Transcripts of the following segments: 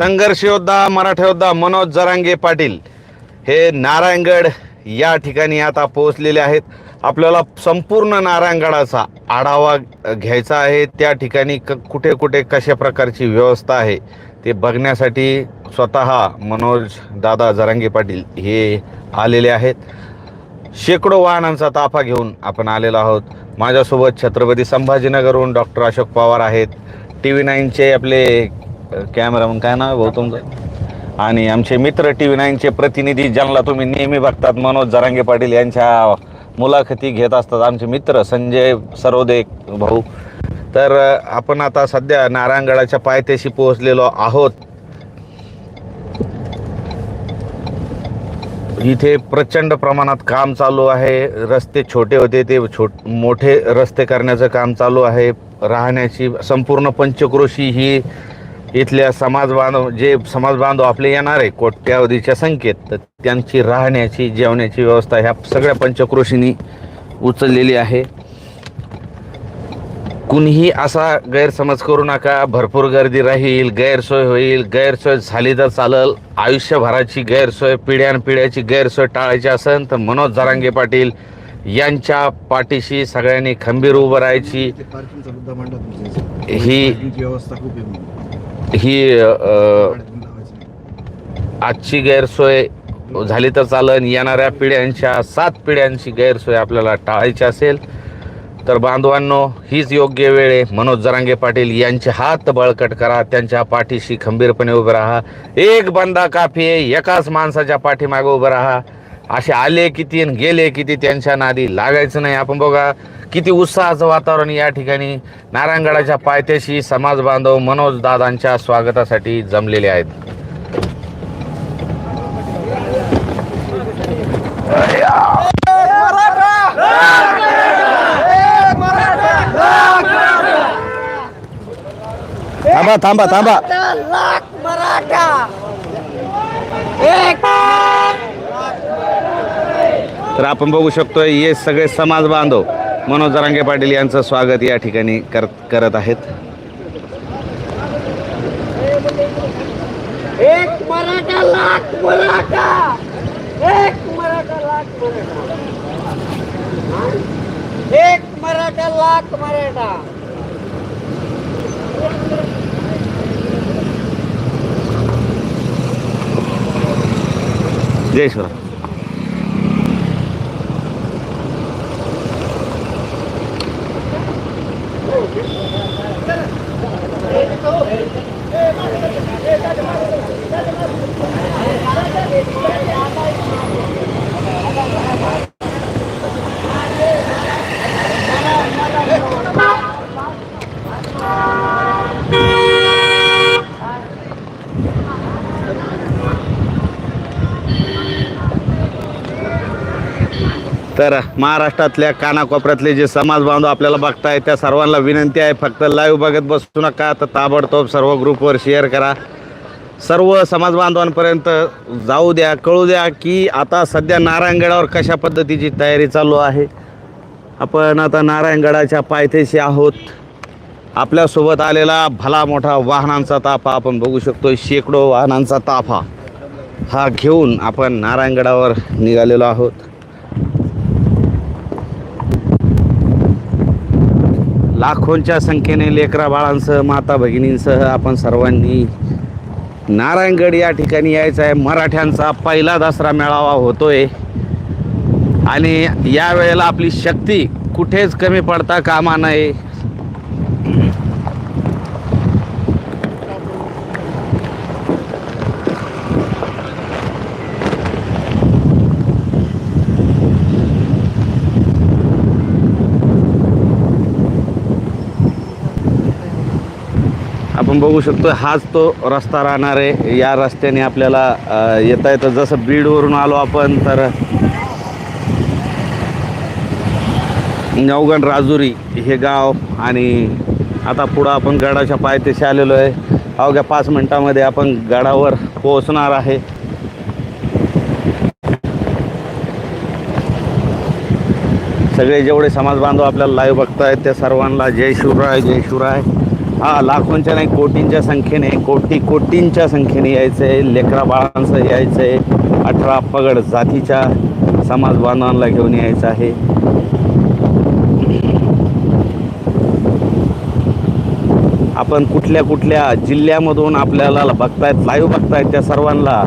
संघर्ष योद्धा मराठा योद्धा मनोज जरांगे पाटील हे नारायणगड या ठिकाणी आता पोहोचलेले आहेत. आपल्याला संपूर्ण नारायणगडाचा आढावा घ्यायचा आहे. त्या ठिकाणी क कुठे कुठे कशा प्रकारची व्यवस्था आहे ते बघण्यासाठी स्वतः मनोज दादा जरांगे पाटील हे आलेले आहेत. शेकडो वाहनांचा ताफा घेऊन आपण आलेलो आहोत. माझ्यासोबत छत्रपती संभाजीनगरहून डॉक्टर अशोक पवार आहेत. टी व्ही नाईनचे आपले कॅमेरामन काय नाव आहे भाऊ तुमचं? आणि आमचे मित्र टी व्ही नाईनचे प्रतिनिधी ज्यांना तुम्ही नेहमी बघतात मनोज जरांगे पाटील यांच्या मुलाखती घेत असतात आमचे मित्र संजय सरोदे भाऊ. तर आपण आता सध्या नारायणगडाच्या पायथ्याशी पोहोचलेलो आहोत. इथे प्रचंड प्रमाणात काम चालू आहे. रस्ते छोटे होते ते छोट मोठे रस्ते करण्याचं काम चालू आहे. राहण्याची संपूर्ण पंचक्रोशी ही इथल्या समाज बांधव जे समाज बांधव आपले येणार आहे कोट्यावधीच्या संख्येत तर त्यांची राहण्याची जेवण्याची व्यवस्था ह्या सगळ्या पंचक्रोशींनी उचललेली आहे. कुणीही असा गैरसमज करू नका भरपूर गर्दी राहील गैरसोय होईल गैरसोय झाली तर चालल आयुष्यभराची गैरसोय पिढ्यानपिढ्याची गैरसोय टाळायची असेल तर मनोज जरांगे पाटील यांच्या पाठीशी सगळ्यांनी खंबीर उभं राहायची. ही- व्यवस्था खूप. ही आजची गैरसोय झाली तर चालन येणाऱ्या पिढ्यांच्या सात पिढ्यांची गैरसोय आपल्याला टाळायची असेल. तर बांधवांनो हीच योग्य वेळ आहे. मनोज जरांगे पाटील यांचे हात बळकट करा. त्यांच्या पाठीशी खंबीरपणे उभे राहा. एक बंदा काफी आहे. एकाच माणसाच्या पाठीमागे उभं राहा. असे आले किती आणि गेले किती त्यांच्या नादी लागायचं नाही. आपण बघा किती उत्साहाचं वातावरण या ठिकाणी नारायणगडाच्या पायथ्याशी समाज बांधव मनोज दादांच्या स्वागतासाठी जमलेले आहेत. थांबा थांबा थांबा. लाख मराठा. एक तर आपण बघू शकतोय हे सगळे समाज बांधव मनोज जरांगे पाटील यांचं स्वागत या ठिकाणी कर करत आहेत. एक मराठा लाख मराठा! एक मराठा लाख मराठा! एक मराठा लाख मराठा! जय शिवराम तर महाराष्ट्रातल्या कानाकोपऱ्यातले जे समाज बांधव आपल्याला बघताय त्या सर्वांना विनंती आहे फक्त लाईव्ह बघत बसू नका तर ताबडतोब सर्व ग्रुपवर शेअर करा. सर्व समाज बांधवांपर्यंत जाऊ द्या कळू द्या की आता सध्या नारायणगडावर कशा पद्धतीची तयारी चालू आहे. आपण आता नारायणगडाच्या पायथ्याशी आहोत. आपल्यासोबत आलेला भला मोठा वाहनांचा ताफा आपण बघू शकतो शेकडो वाहनांचा ताफा हा घेऊन आपण नारायणगडावर निघालेलो आहोत. लाखोंच्या संख्येने लेकरा बाळांसह माता भगिनींसह आपण सर्वांनी नारायणगड या ठिकाणी यायचं आहे. मराठ्यांचा पहिला दसरा मेळावा होतोय. आणि यावेळेला आपली शक्ती कुठेच कमी पडता कामा नये. आपण बघू शकतो हाच तो रस्ता राहणार आहे. या रस्त्याने आपल्याला येता येतं जसं बीडवरून आलो आपण तर नवगण राजुरी हे गाव आणि आता पुढं आपण गडाच्या पायथ्याशी आलेलो आहे. अवघ्या पाच मिनटामध्ये आपण गडावर पोहोचणार आहे. सगळे जेवढे समाज बांधव आपल्याला लाईव्ह बघतायत त्या सर्वांना जय शिवराय जय शिवराय. हा लाखोंच्या नाही कोटींच्या संख्येने कोटी कोटींच्या संख्येने यायचं आहे लेकरा बाळांसह यायचं आहे अठरा पगड जातीच्या समाज बांधवांना घेऊन यायचं आहे. आपण कुठल्या कुठल्या जिल्ह्यामधून आपल्याला बघतायत लाईव्ह बघतायत त्या सर्वांना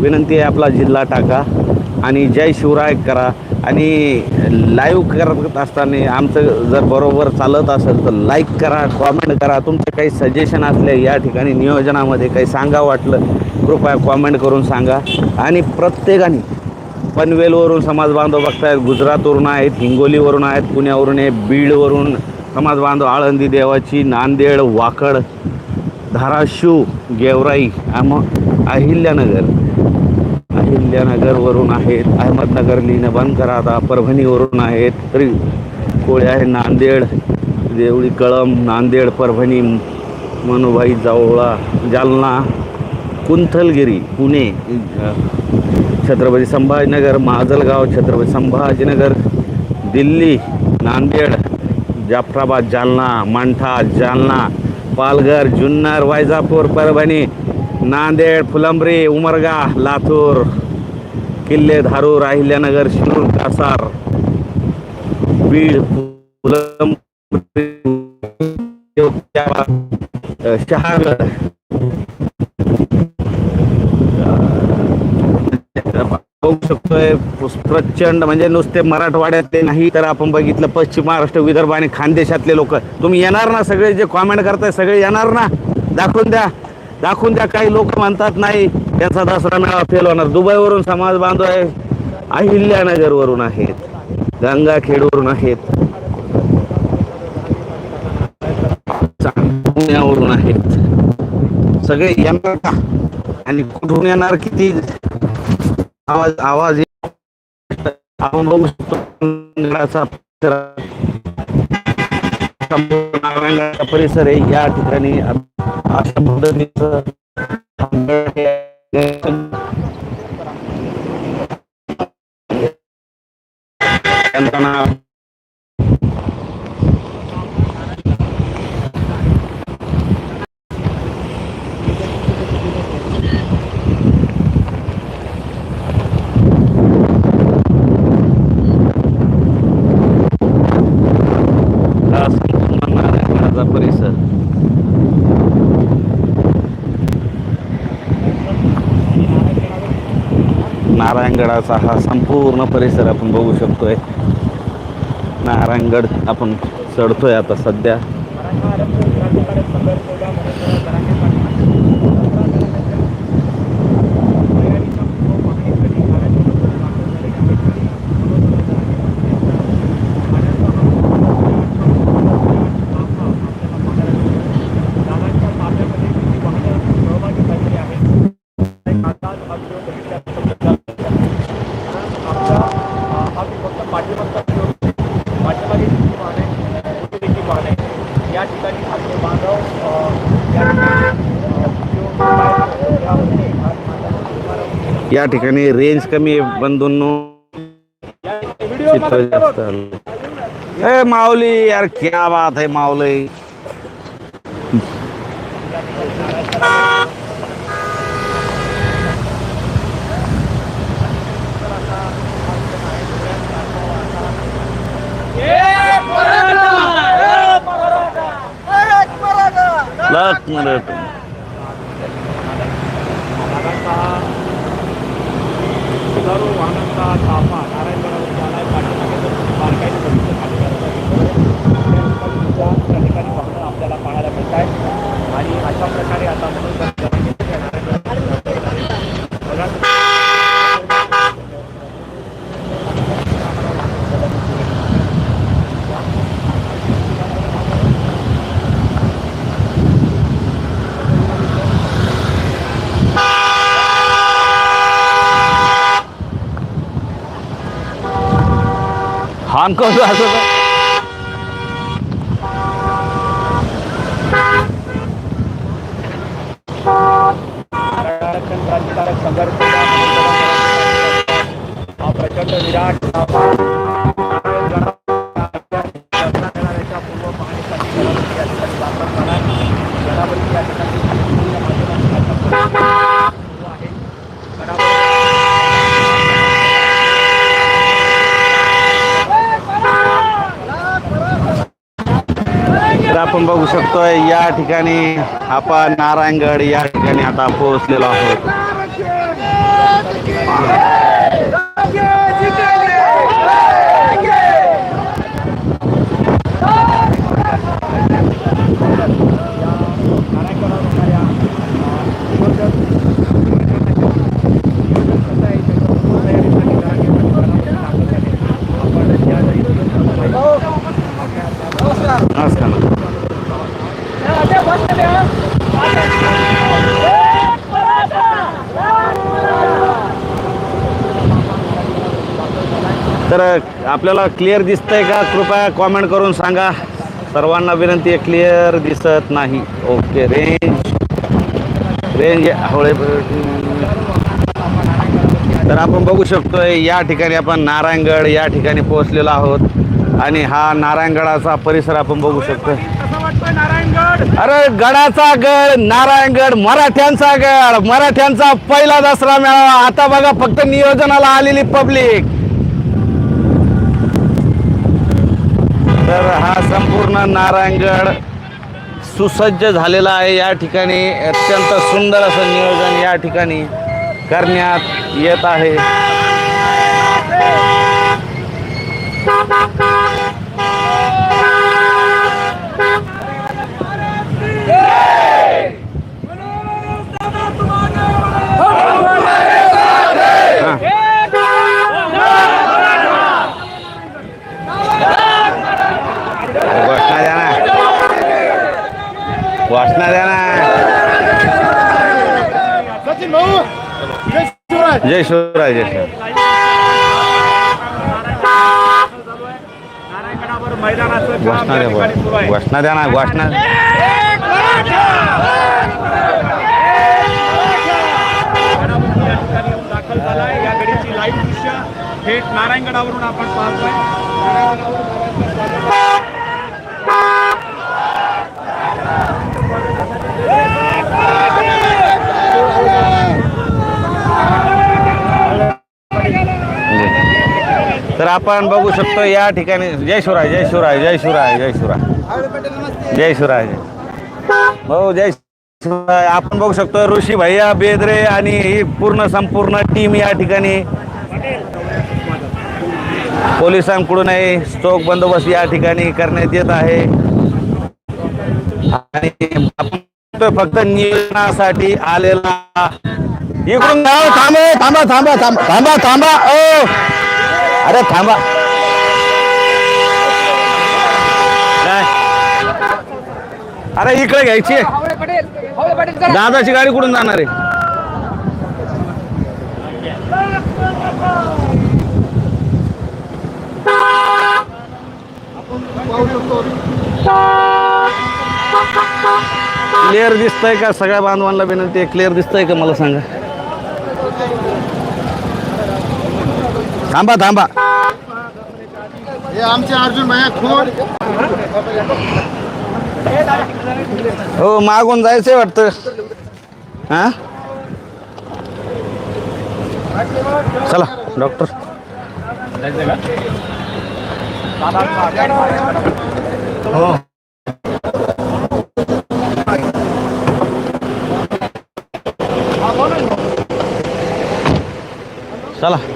विनंती आहे आपला जिल्हा टाका. आणि जय शिवराय करा. आणि लाईव्ह करत असताना आमचं जर बरोबर चालत असेल तर लाईक करा कॉमेंट करा. तुमचे काही सजेशन असले या ठिकाणी नियोजनामध्ये काही सांगा वाटलं कृपया कॉमेंट करून सांगा. आणि प्रत्येकाने पनवेलवरून समाज बांधव बघतायत गुजरातवरून आहेत हिंगोलीवरून आहेत पुण्यावरून आहे बीडवरून समाज बांधव आळंदी देवाची नांदेड वाकड धाराशिव गेवराई आम अहिल्यानगर. अहिल्यानगरवरून आहेत. अहमदनगर लिहिणं आता. परभणीवरून आहेत. तरी कोळी आहे नांदेड देवळी कळम नांदेड परभणी मनुभाई जावळा जालना कुंथलगिरी पुणे छत्रपती संभाजीनगर माजलगाव छत्रपती संभाजीनगर दिल्ली नांदेड जाफराबाद जालना मांठा जालना पालघर जुन्नर वैजापूर परभणी नांदेड फुलंब्री उमरगा लातूर. किल्ले धारूर अहिल्यानगर शिरूर कासार बीड फुलंब्री शहागड बघू शकतोय प्रचंड म्हणजे नुसते मराठवाड्यातले नाही तर आपण बघितलं पश्चिम महाराष्ट्र विदर्भ आणि खानदेशातले लोक. तुम्ही येणार ना सगळे जे कॉमेंट करताय सगळे येणार ना? दाखवून द्या. दाखवून द्या काही लोक म्हणतात नाही त्यांचा दसरा मेळावा फेल होणार. दुबईवरून समाज बांधव आहे अहिल्यानगरवरून आहेत गंगाखेडवरून आहेत पुण्यावरून आहेत. सगळे येणार का आणि कुठून येणार किती? आवाज आवाज आपण बघू शकतो परिसर आहे. या ठिकाणी Yang tanah नारायणगडाचा हा संपूर्ण परिसर आपण बघू शकतोय. नारायणगड आपण चढतोय आता सध्या. या ठिकाणी आपले बांधव अ, या ठिकाणी अ, व्हिडिओ या ठिकाणी रेंज कमी आहे बंधूंनो. व्हिडिओ चित्र जास्त आलं. ए माऊली यार क्या बात है माऊली लक मिनिट हजारो वाहनांचा ताफा नारायणगडावर आलाय पाठीमागे जर तुम्ही बारकाईने बघितलं खाली त्या ठिकाणी वाहनं आपल्याला पाहायला मिळत आहेत आणि अशा प्रकारे आता म्हणून हॉर्न आपण बघू शकतोय या ठिकाणी आपण नारायणगड या ठिकाणी आता पोहोचलेलो आहोत. तर आपल्याला क्लिअर दिसतंय का? कृपया कॉमेंट करून सांगा. सर्वांना विनंती आहे क्लिअर दिसत नाही. ओके रेंज रेंज हवळे तर आपण बघू शकतोय या ठिकाणी आपण नारायणगड या ठिकाणी पोहोचलेलो आहोत. आणि हा नारायणगडाचा परिसर आपण बघू शकतोय. नारायणगड अरे गडाचा गड नारायणगड मराठ्यांचा गड. मराठ्यांचा पहिला दसरा मेळावा. आता बघा फक्त नियोजनाला आलेली पब्लिक तर हा संपूर्ण नारायणगड सुसज्ज झालेला आहे या ठिकाणी. अत्यंत सुंदर असं नियोजन या ठिकाणी करण्यात येत आहे घोषणा द्या ना घोषणा द्या ना जय शिवराय जय शिवराय नारायणगडावर मैदानाचं काम घोषणा द्या घोषणा द्या ना घोषणा दाखल झालाय या गडीची लाईव्ह दृश्य थेट नारायणगडावरून आपण पाहतोय. तर आपण बघू शकतो या ठिकाणी जय शिवराय जय शिवराय जय शिवराय जय शिवराय. जय शिवराय. हो जय शिवराय. आपण बघू शकतो ऋषी भैया बेदरे आणि ही पूर्ण संपूर्ण टीम या ठिकाणी. पोलिसांकडूनही चोख बंदोबस्त या ठिकाणी करण्यात येत आहे. आणि आपण फक्त नियोजनासाठी आलेला. इकडून थांबा थांबा थांबा थांबा थांबा थांबा. ओ! अरे थांबा. काय अरे इकडे घ्यायची. दादाची गाडी कुठून जाणार आहे? क्लिअर दिसतंय का? सगळ्या बांधवांना विनंती आहे. क्लिअर दिसतंय का? मला सांगा. थांबा थांबा. हे आमचे अर्जुन भैया खोड हो मागून जायचंय वाटतं. हा? चला डॉक्टर हो. चला.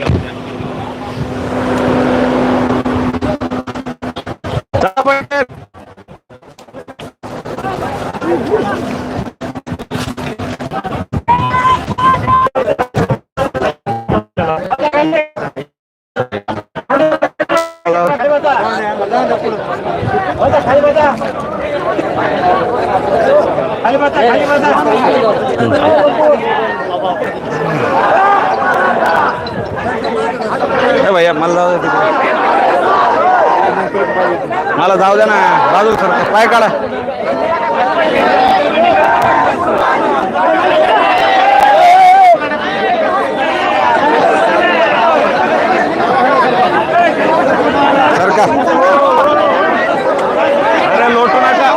भैया मला जाऊ दे मला जाऊ दे ना बाजू सर पाय काढा. सरकार अरे लोटू नका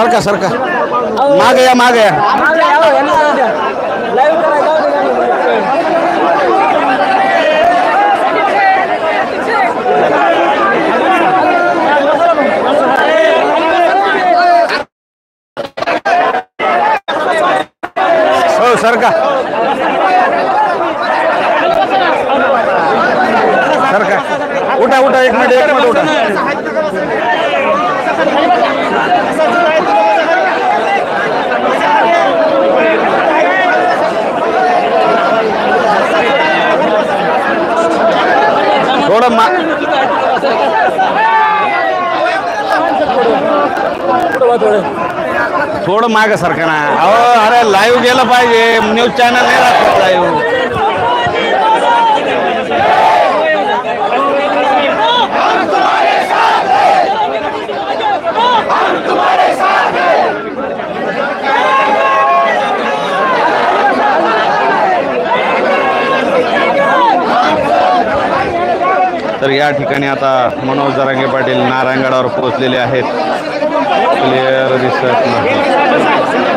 सरका सरका माग या माग या. हो सरका माग सारखा ना अहो अरे लाईव्ह गेलं पाहिजे. न्यूज चॅनल नाही राहत लाईव्ह तर या ठिकाणी आता मनोज जरांगे पाटील नारायणगडावर पोहोचलेले आहेत. क्लिअर दिसत नाही